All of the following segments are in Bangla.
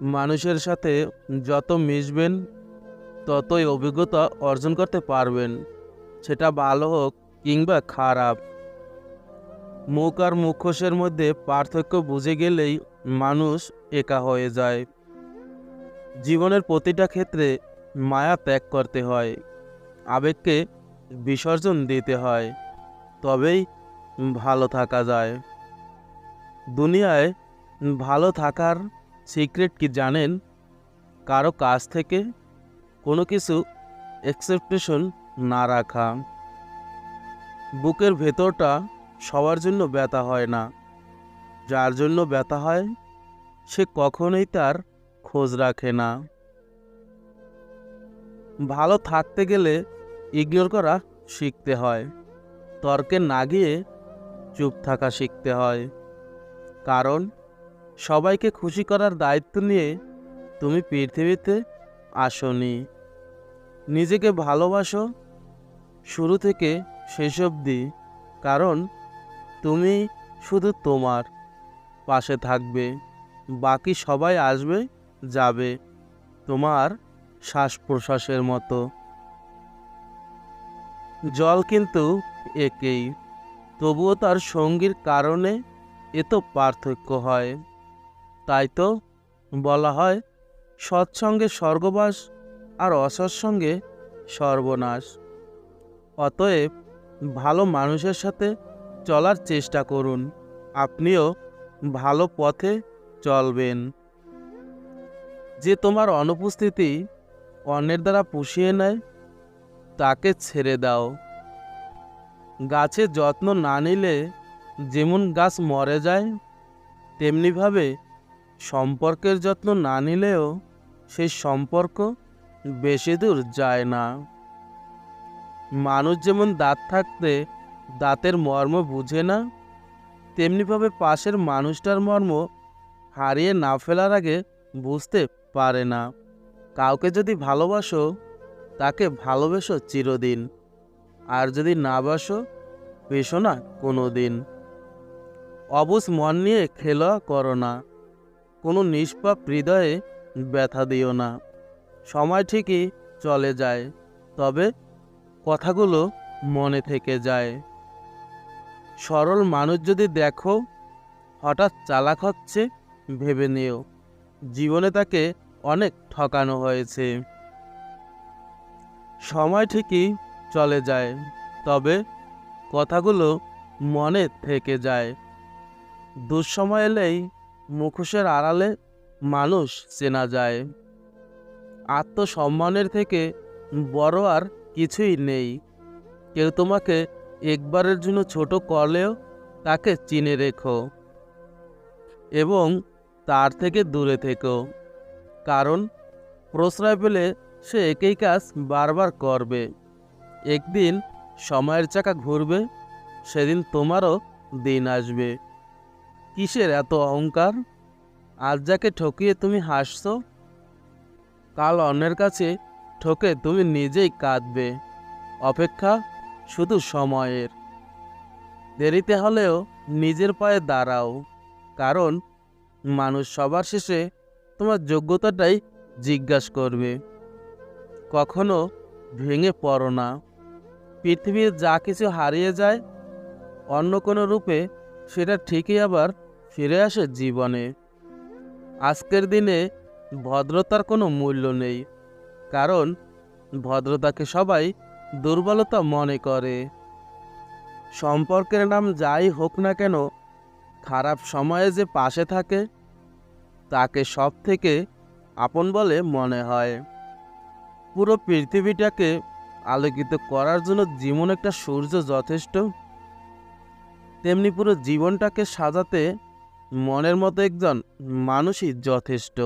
মানুষের সাথে যত মিশবেন, ততই অভিজ্ঞতা অর্জন করতে পারবেন। সেটা ভালো হোক কিংবা খারাপ। মুখ আর মুখোশের মধ্যে পার্থক্য বুঝে গেলেই মানুষ একা হয়ে যায়। জীবনের প্রতিটা ক্ষেত্রে মায়া ত্যাগ করতে হয়, আবেগকে বিসর্জন দিতে হয়, তবেই ভালো থাকা যায়। দুনিয়ায় ভালো থাকার সিক্রেট কি জানেন? কারও কাছ থেকে কোনো কিছু এক্সেপ্টেশন না রাখা। বুকের ভেতরটা সবার জন্য ব্যথা হয় না। যার জন্য ব্যথা হয়, সে কখনোই তার খোঁজ রাখে না। ভালো থাকতে গেলে ইগনোর করা শিখতে হয়। তর্কে না গিয়ে চুপ থাকা শিখতে হয়। কারণ সবাইকে খুশি করার দায়িত্ব নিয়ে তুমি পৃথিবীতে আসনি। নিজেকে ভালোবাসো শুরু থেকে শেষ অবধি, কারণ তুমি শুধু তোমার পাশে থাকবে, বাকি সবাই আসবে, যাবে তোমার শ্বাস প্রশ্বাসের মতো। জল কিন্তু একেই, তবুও তার সঙ্গীর কারণে এত পার্থক্য হয়। তাই তো বলা হয় সৎসঙ্গে স্বর্গবাস আর অসৎসঙ্গে সর্বনাশ। অতএব ভালো মানুষের সাথে চলার চেষ্টা করুন, আপনিও ভালো পথে চলবেন। যে তোমার অনুপস্থিতি অন্যের দ্বারা পুষিয়ে নেয়, তাকে ছেড়ে দাও। গাছের যত্ন না নিলে যেমন গাছ মরে যায়, তেমনিভাবে সম্পর্কের যত্ন না নিলেও সেই সম্পর্ক বেশি দূর যায় না। মানুষ যেমন দাঁত থাকতে দাঁতের মর্ম বুঝে না, তেমনিভাবে পাশের মানুষটার মর্ম হারিয়ে না ফেলার আগে বুঝতে পারে না। কাউকে যদি ভালোবাসো, তাকে ভালোবেসো চিরদিন। আর যদি না বাসো, বেসো না কোনো দিন অবুজ মন নিয়ে খেলা করো না। কোনো নিষ্পাপ হৃদয়ে ব্যথা দিও না। সময় ঠিকই চলে যায়, তবে কথাগুলো মনে থেকে যায়। সরল মানুষ যদি দেখো, হঠাৎ চালাক হচ্ছে, ভেবে নিও। জীবনে তাকে অনেক ঠকানো হয়েছে। সময় ঠিকই চলে যায়, তবে কথাগুলো মনে থেকে যায়। দুঃসময় এলেই মুখোশের আড়ালে মানুষ চেনা যায়। আত্মসম্মানের থেকে বড় আর কিছুই নেই। কেউ তোমাকে একবারের জন্য ছোট করলেও তাকে চিনে রেখো এবং তার থেকে দূরে থেকো। কারণ প্রশ্রয় পেলে সে একই কাজ বারবার করবে। একদিন সময়ের চাকা ঘুরবে, সেদিন তোমারও দিন আসবে। কিসের এত অহংকার? আজ যাকে ঠকিয়ে তুমি হাসছো, কাল অন্যের কাছে ঠকে তুমি নিজেই কাঁদবে। অপেক্ষা শুধু সময়ের। দেরিতে হলেও নিজের পায়ে দাঁড়াও, কারণ মানুষ সবার শেষে তোমার যোগ্যতাটাই জিজ্ঞাসা করবে। কখনো ভেঙে পড়ো না। পৃথিবীর যা কিছু হারিয়ে যায়, অন্য কোনো রূপে সেটা ঠিকই আবার ফিরে আসে জীবনে। আজকের দিনে ভদ্রতার কোনো মূল্য নেই, কারণ ভদ্রতাকে সবাই দুর্বলতা মনে করে। সম্পর্কের নাম যাই হোক না কেন, খারাপ সময়ে যে পাশে থাকে, তাকে সব থেকে আপন বলে মনে হয়। পুরো পৃথিবীটাকে আলোকিত করার জন্য জীবন একটা সূর্য যথেষ্ট। তেমনি পুরো জীবনটাকে সাজাতে মনের মতো একজন মানুষই যথেষ্ট।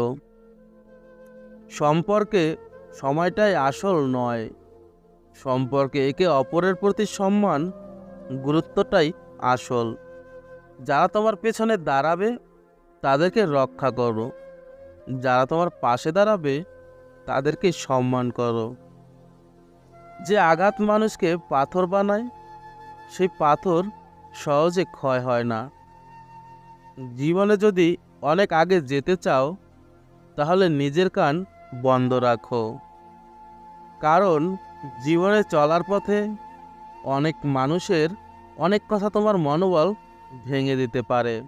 সম্পর্কে সময়টাই আসল নয়। সম্পর্কে একে অপরের প্রতি সম্মান গুরুত্বটাই আসল। যারা তোমার পেছনে দাঁড়াবে, তাদেরকে রক্ষা করো। যারা তোমার পাশে দাঁড়াবে, তাদেরকে সম্মান করো। যে আঘাত মানুষকে পাথর বানায়, সেই পাথর সহজে ক্ষয় হয় না। জীবনে যদি অনেক আগে যেতে চাও, তাহলে নিজের কান বন্ধ রাখো। কারণ জীবনে চলার পথে অনেক মানুষের অনেক কথা তোমার মনোবল ভেঙে দিতে পারে।